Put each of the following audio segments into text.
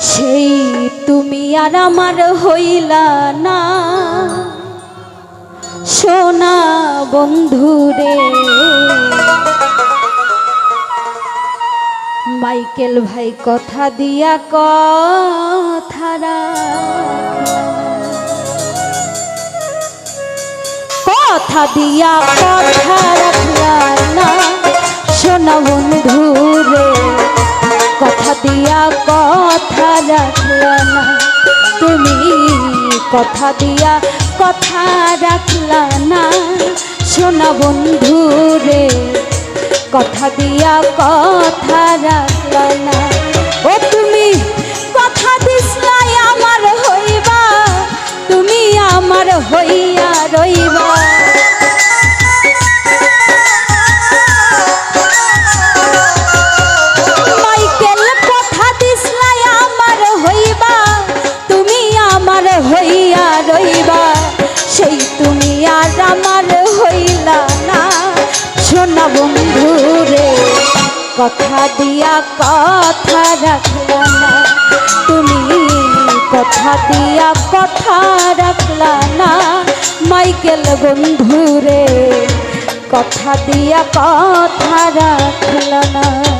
সেই তুমি আর আমার হইলা না সোনা বন্ধুরে, মাইকেল ভাই কথা দিয়া কথা রাখলা। কথা দিয়া কথা রাখলা না সোনা বন্ধুরে কথা দিয়া কথা রাখলা না। তুমি কথা দিয়া কথা রাখলা না। সোনা বন্ধুরে কথা দিয়া কথা রাখলা না। ও তুমি, কথা দিসলাই আমার হইবা। তুমি আমার হইয়া কথা দিয়া কথা রাখলা না। তুমি কথা দিয়া কথা রাখলা না। মাইকেল বন্ধুরে, কথা দিয়া কথা রাখলা না।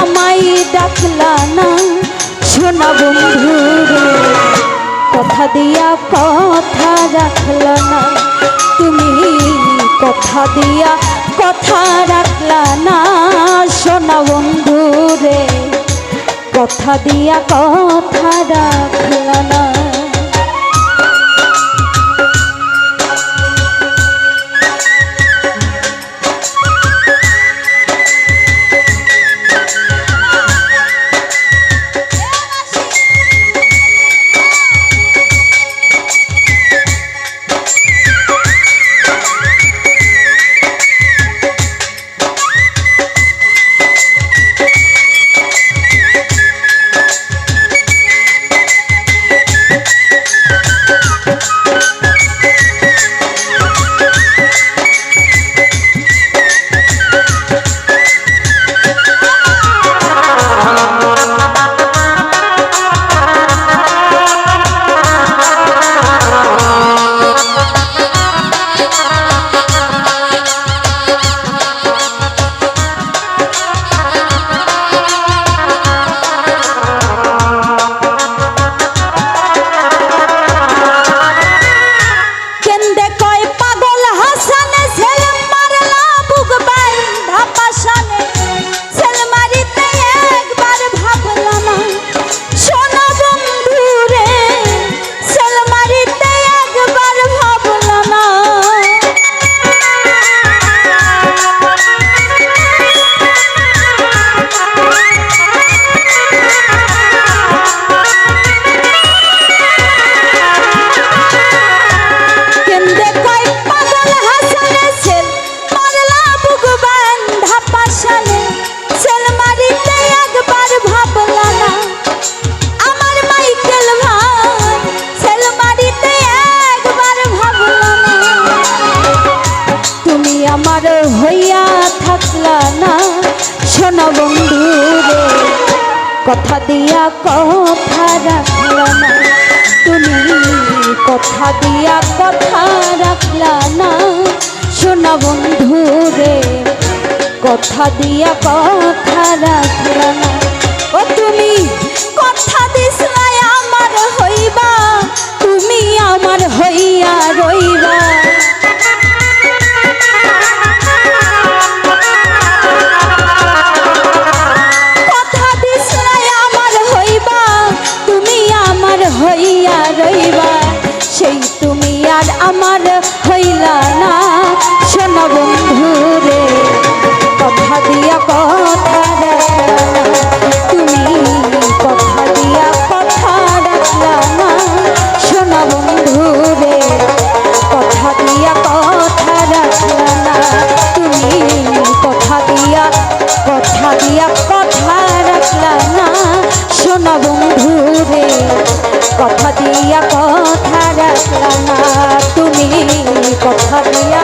আমাই ডাকলা না। শোনা বন্ধু কথা দিয়া কথা রাখলা না। তুমি কথা দিয়া কথা রাখলা না। শোনা বন্ধু রে কথা দিয়া কথা রাখলা না। হইয়া থাকলা না শোনো বন্ধু রে কথা দিয়া কথা রাখলা না। তুমি কথা দিয়া কথা রাখলা না শোনা বন্ধু রে কথা দিয়া কথা রাখলা না। ও তুমি, কথা দিসলাই আমার হইবা, তুমি আমার হইয়া রইবা। দূরে কথা দিয়া কথা রাখলা না। তুমি কথা দিয়া